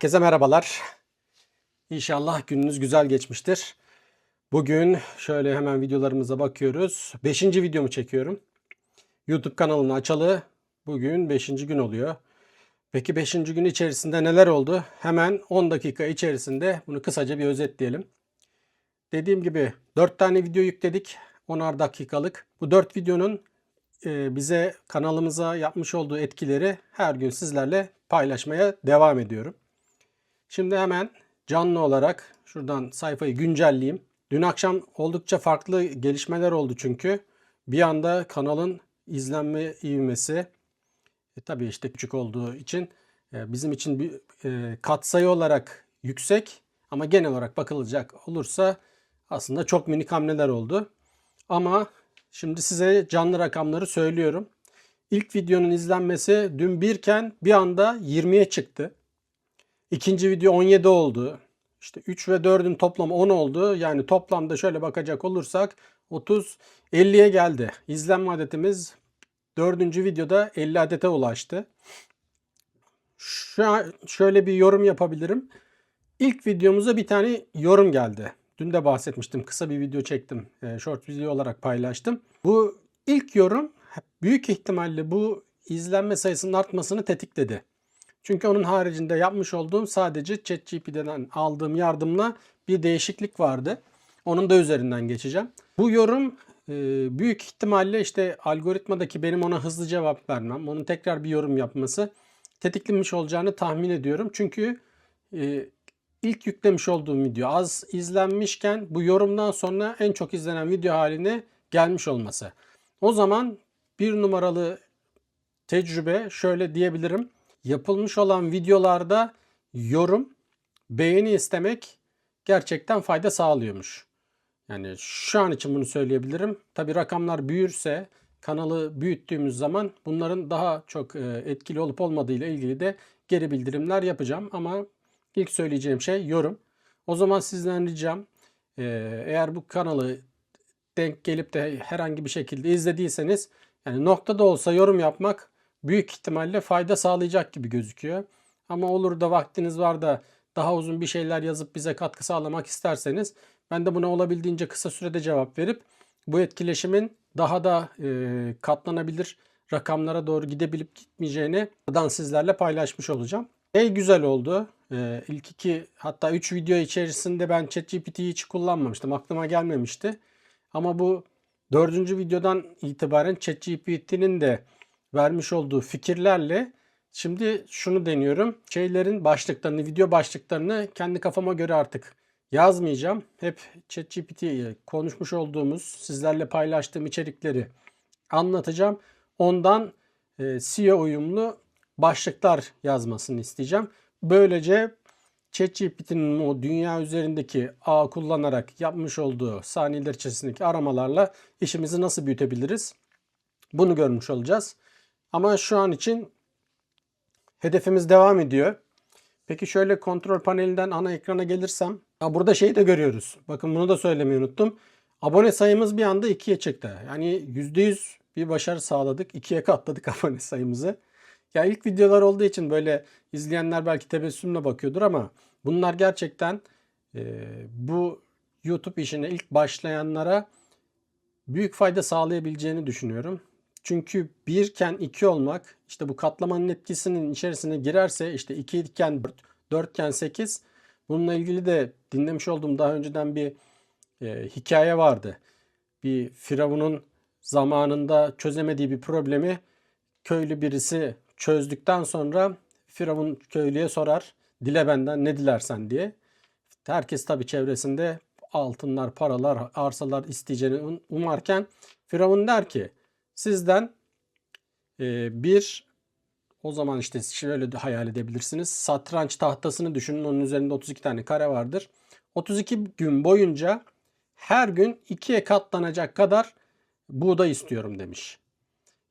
Herkese merhabalar. İnşallah gününüz güzel geçmiştir. Bugün şöyle hemen videolarımıza bakıyoruz. Beşinci videomu çekiyorum. YouTube kanalını açalı bugün beşinci gün oluyor. Peki beşinci gün içerisinde neler oldu? Hemen 10 dakika içerisinde bunu kısaca bir özetleyelim. Dediğim gibi 4 tane video yükledik. 10'ar dakikalık. Bu 4 videonun e, bize kanalımıza yapmış olduğu etkileri her gün sizlerle paylaşmaya devam ediyorum. Şimdi hemen canlı olarak şuradan sayfayı güncelleyeyim. Dün akşam oldukça farklı gelişmeler oldu çünkü. Bir anda kanalın izlenme ivmesi e, tabii işte küçük olduğu için e, bizim için bir e, katsayı olarak yüksek ama genel olarak bakılacak olursa aslında çok minik hamleler oldu. Ama şimdi size canlı rakamları söylüyorum. İlk videonun izlenmesi dün birken bir anda 20'ye çıktı. İkinci video 17 oldu. İşte 3 ve 4'ün toplamı 10 oldu. Yani toplamda şöyle bakacak olursak 30 50'ye geldi. İzlenme adetimiz 4. videoda 50 adete ulaştı. Şu an şöyle bir yorum yapabilirim. İlk videomuza bir tane yorum geldi. Dün de bahsetmiştim. Kısa bir video çektim. E, short video olarak paylaştım. Bu ilk yorum büyük ihtimalle bu izlenme sayısının artmasını tetikledi. Çünkü onun haricinde yapmış olduğum sadece ChatGPT'den aldığım yardımla bir değişiklik vardı. Onun da üzerinden geçeceğim. Bu yorum e, büyük ihtimalle işte algoritmadaki benim ona hızlı cevap vermem, onun tekrar bir yorum yapması tetiklenmiş olacağını tahmin ediyorum. Çünkü e, ilk yüklemiş olduğum video az izlenmişken bu yorumdan sonra en çok izlenen video haline gelmiş olması. O zaman bir numaralı tecrübe şöyle diyebilirim. Yapılmış olan videolarda yorum, beğeni istemek gerçekten fayda sağlıyormuş. Yani şu an için bunu söyleyebilirim. Tabi rakamlar büyürse kanalı büyüttüğümüz zaman bunların daha çok e, etkili olup olmadığı ile ilgili de geri bildirimler yapacağım. Ama ilk söyleyeceğim şey yorum. O zaman sizden ricam e, eğer bu kanalı denk gelip de herhangi bir şekilde izlediyseniz yani noktada olsa yorum yapmak büyük ihtimalle fayda sağlayacak gibi gözüküyor. Ama olur da vaktiniz var da daha uzun bir şeyler yazıp bize katkı sağlamak isterseniz ben de buna olabildiğince kısa sürede cevap verip bu etkileşimin daha da e, katlanabilir rakamlara doğru gidebilip gitmeyeceğini buradan sizlerle paylaşmış olacağım. Ey güzel oldu. Ee, ilk iki hatta üç video içerisinde ben ChatGPT'yi hiç kullanmamıştım. Aklıma gelmemişti. Ama bu dördüncü videodan itibaren ChatGPT'nin de vermiş olduğu fikirlerle şimdi şunu deniyorum. Şeylerin başlıklarını, video başlıklarını kendi kafama göre artık yazmayacağım. Hep ChatGPT'ye konuşmuş olduğumuz, sizlerle paylaştığım içerikleri anlatacağım. Ondan e, SEO uyumlu başlıklar yazmasını isteyeceğim. Böylece ChatGPT'nin o dünya üzerindeki ağ kullanarak yapmış olduğu saniyeler içerisindeki aramalarla işimizi nasıl büyütebiliriz? Bunu görmüş olacağız. Ama şu an için hedefimiz devam ediyor. Peki şöyle kontrol panelinden ana ekrana gelirsem. Ya burada şeyi de görüyoruz. Bakın bunu da söylemeyi unuttum. Abone sayımız bir anda ikiye çıktı. Yani %100 bir başarı sağladık. İkiye katladık abone sayımızı. Ya ilk videolar olduğu için böyle izleyenler belki tebessümle bakıyordur ama bunlar gerçekten e, bu YouTube işine ilk başlayanlara büyük fayda sağlayabileceğini düşünüyorum. Çünkü birken iki olmak işte bu katlamanın etkisinin içerisine girerse işte iki iken dört, dörtken sekiz bununla ilgili de dinlemiş olduğum daha önceden bir e, hikaye vardı. Bir firavunun zamanında çözemediği bir problemi köylü birisi çözdükten sonra Firavun köylüye sorar. Dile benden ne dilersen diye. Herkes tabi çevresinde altınlar, paralar, arsalar isteyeceğini umarken Firavun der ki sizden e, bir o zaman işte şöyle hayal edebilirsiniz. Satranç tahtasını düşünün. Onun üzerinde 32 tane kare vardır. 32 gün boyunca her gün ikiye katlanacak kadar buğday istiyorum demiş.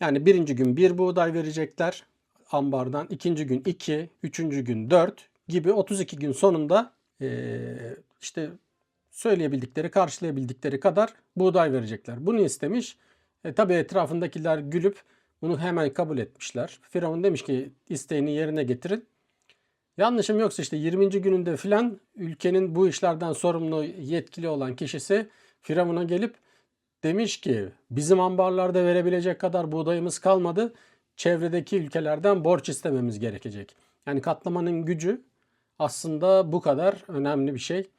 Yani birinci gün bir buğday verecekler ambardan, ikinci gün 2, üçüncü gün 4 gibi 32 gün sonunda e, işte söyleyebildikleri, karşılayabildikleri kadar buğday verecekler. Bunu istemiş. E, tabi etrafındakiler gülüp bunu hemen kabul etmişler. Firavun demiş ki isteğini yerine getirin. Yanlışım yoksa işte 20. gününde filan ülkenin bu işlerden sorumlu yetkili olan kişisi Firavun'a gelip demiş ki bizim ambarlarda verebilecek kadar buğdayımız kalmadı. Çevredeki ülkelerden borç istememiz gerekecek. Yani katlamanın gücü aslında bu kadar önemli bir şey.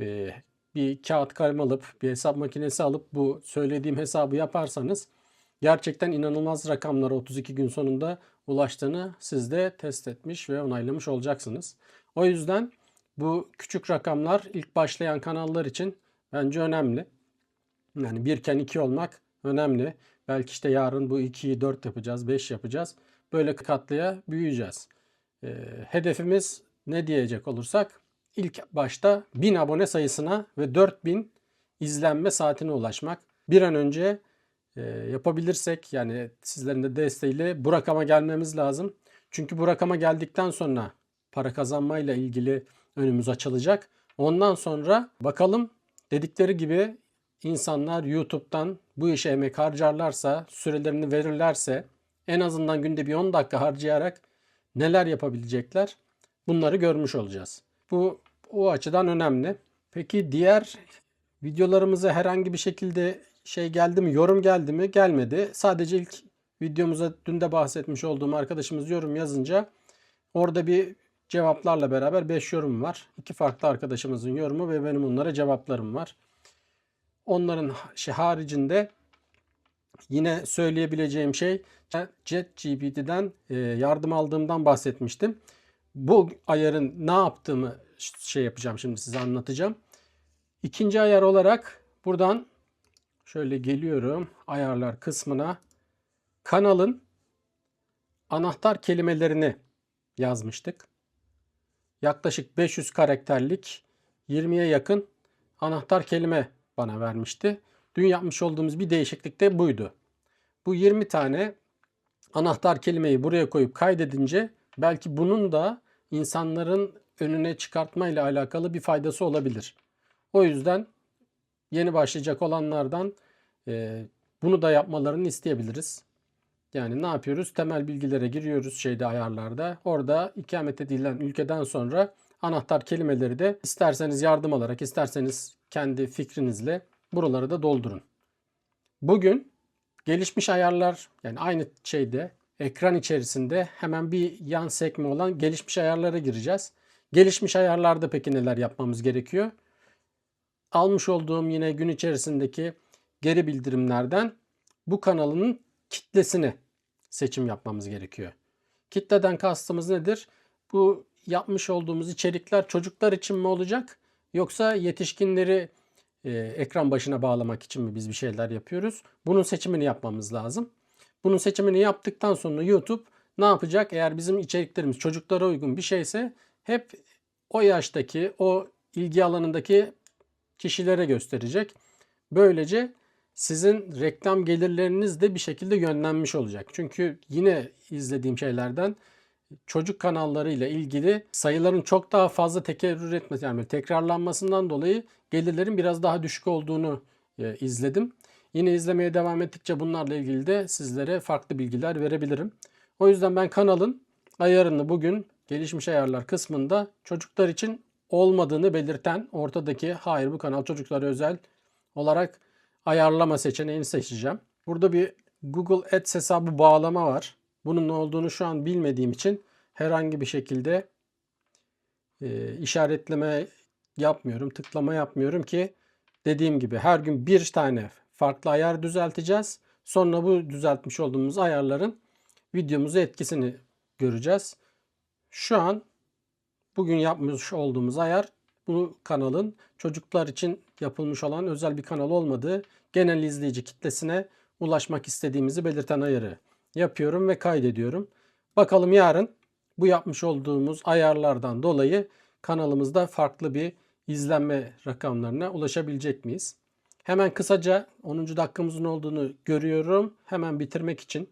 Ee, bir kağıt kalem alıp bir hesap makinesi alıp bu söylediğim hesabı yaparsanız gerçekten inanılmaz rakamlara 32 gün sonunda ulaştığını siz de test etmiş ve onaylamış olacaksınız. O yüzden bu küçük rakamlar ilk başlayan kanallar için bence önemli. Yani birken iki olmak önemli. Belki işte yarın bu 2'yi 4 yapacağız, 5 yapacağız. Böyle katlaya büyüyeceğiz. Ee, hedefimiz ne diyecek olursak ilk başta 1000 abone sayısına ve 4000 izlenme saatine ulaşmak. Bir an önce e, yapabilirsek yani sizlerin de desteğiyle bu rakama gelmemiz lazım. Çünkü bu rakama geldikten sonra para kazanmayla ilgili önümüz açılacak. Ondan sonra bakalım dedikleri gibi insanlar YouTube'dan bu işe emek harcarlarsa, sürelerini verirlerse en azından günde bir 10 dakika harcayarak neler yapabilecekler bunları görmüş olacağız. Bu o açıdan önemli. Peki diğer videolarımıza herhangi bir şekilde şey geldi mi, yorum geldi mi? Gelmedi. Sadece ilk videomuza dün de bahsetmiş olduğum arkadaşımız yorum yazınca orada bir cevaplarla beraber 5 yorum var. İki farklı arkadaşımızın yorumu ve benim onlara cevaplarım var. Onların şey haricinde yine söyleyebileceğim şey ChatGPT'den e, yardım aldığımdan bahsetmiştim. Bu ayarın ne yaptığımı şey yapacağım şimdi size anlatacağım. İkinci ayar olarak buradan şöyle geliyorum ayarlar kısmına. Kanalın anahtar kelimelerini yazmıştık. Yaklaşık 500 karakterlik 20'ye yakın anahtar kelime bana vermişti. Dün yapmış olduğumuz bir değişiklik de buydu. Bu 20 tane anahtar kelimeyi buraya koyup kaydedince belki bunun da insanların önüne çıkartma ile alakalı bir faydası olabilir. O yüzden yeni başlayacak olanlardan e, bunu da yapmalarını isteyebiliriz. Yani ne yapıyoruz? Temel bilgilere giriyoruz şeyde ayarlarda. Orada ikamet edilen ülkeden sonra anahtar kelimeleri de isterseniz yardım alarak isterseniz kendi fikrinizle buraları da doldurun. Bugün gelişmiş ayarlar yani aynı şeyde ekran içerisinde hemen bir yan sekme olan gelişmiş ayarlara gireceğiz. Gelişmiş ayarlarda peki neler yapmamız gerekiyor? Almış olduğum yine gün içerisindeki geri bildirimlerden bu kanalın kitlesini seçim yapmamız gerekiyor. Kitleden kastımız nedir? Bu yapmış olduğumuz içerikler çocuklar için mi olacak yoksa yetişkinleri e, ekran başına bağlamak için mi biz bir şeyler yapıyoruz? Bunun seçimini yapmamız lazım. Bunun seçimini yaptıktan sonra YouTube ne yapacak? Eğer bizim içeriklerimiz çocuklara uygun bir şeyse hep o yaştaki, o ilgi alanındaki kişilere gösterecek. Böylece sizin reklam gelirleriniz de bir şekilde yönlenmiş olacak. Çünkü yine izlediğim şeylerden çocuk kanallarıyla ilgili sayıların çok daha fazla tekerrür etmesi yani tekrarlanmasından dolayı gelirlerin biraz daha düşük olduğunu e, izledim. Yine izlemeye devam ettikçe bunlarla ilgili de sizlere farklı bilgiler verebilirim. O yüzden ben kanalın ayarını bugün gelişmiş ayarlar kısmında çocuklar için olmadığını belirten ortadaki hayır bu kanal çocuklara özel olarak ayarlama seçeneğini seçeceğim. Burada bir Google Ads hesabı bağlama var. Bunun ne olduğunu şu an bilmediğim için herhangi bir şekilde e, işaretleme yapmıyorum, tıklama yapmıyorum ki dediğim gibi her gün bir tane farklı ayar düzelteceğiz. Sonra bu düzeltmiş olduğumuz ayarların videomuza etkisini göreceğiz. Şu an bugün yapmış olduğumuz ayar bu kanalın çocuklar için yapılmış olan özel bir kanal olmadığı genel izleyici kitlesine ulaşmak istediğimizi belirten ayarı yapıyorum ve kaydediyorum. Bakalım yarın bu yapmış olduğumuz ayarlardan dolayı kanalımızda farklı bir izlenme rakamlarına ulaşabilecek miyiz? Hemen kısaca 10. dakikamızın olduğunu görüyorum. Hemen bitirmek için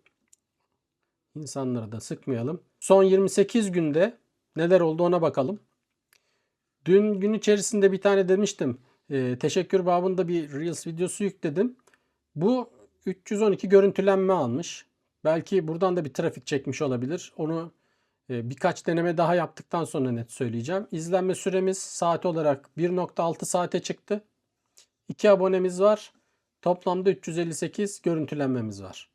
insanları da sıkmayalım. Son 28 günde neler oldu ona bakalım. Dün gün içerisinde bir tane demiştim. E, teşekkür babında bir Reels videosu yükledim. Bu 312 görüntülenme almış. Belki buradan da bir trafik çekmiş olabilir. Onu E, birkaç deneme daha yaptıktan sonra net söyleyeceğim. İzlenme süremiz saat olarak 1.6 saate çıktı. 2 abonemiz var. Toplamda 358 görüntülenmemiz var.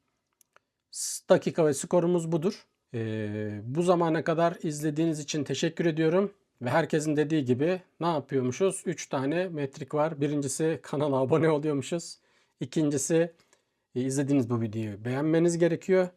Dakika ve skorumuz budur. E, bu zamana kadar izlediğiniz için teşekkür ediyorum. Ve herkesin dediği gibi ne yapıyormuşuz? 3 tane metrik var. Birincisi kanala abone oluyormuşuz. İkincisi e, izlediğiniz bu videoyu beğenmeniz gerekiyor.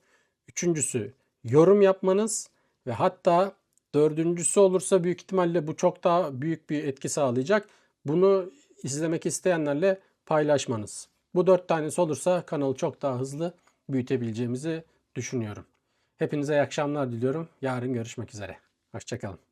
Üçüncüsü yorum yapmanız ve hatta dördüncüsü olursa büyük ihtimalle bu çok daha büyük bir etki sağlayacak. Bunu izlemek isteyenlerle paylaşmanız. Bu dört tanesi olursa kanalı çok daha hızlı büyütebileceğimizi düşünüyorum. Hepinize iyi akşamlar diliyorum. Yarın görüşmek üzere. Hoşçakalın.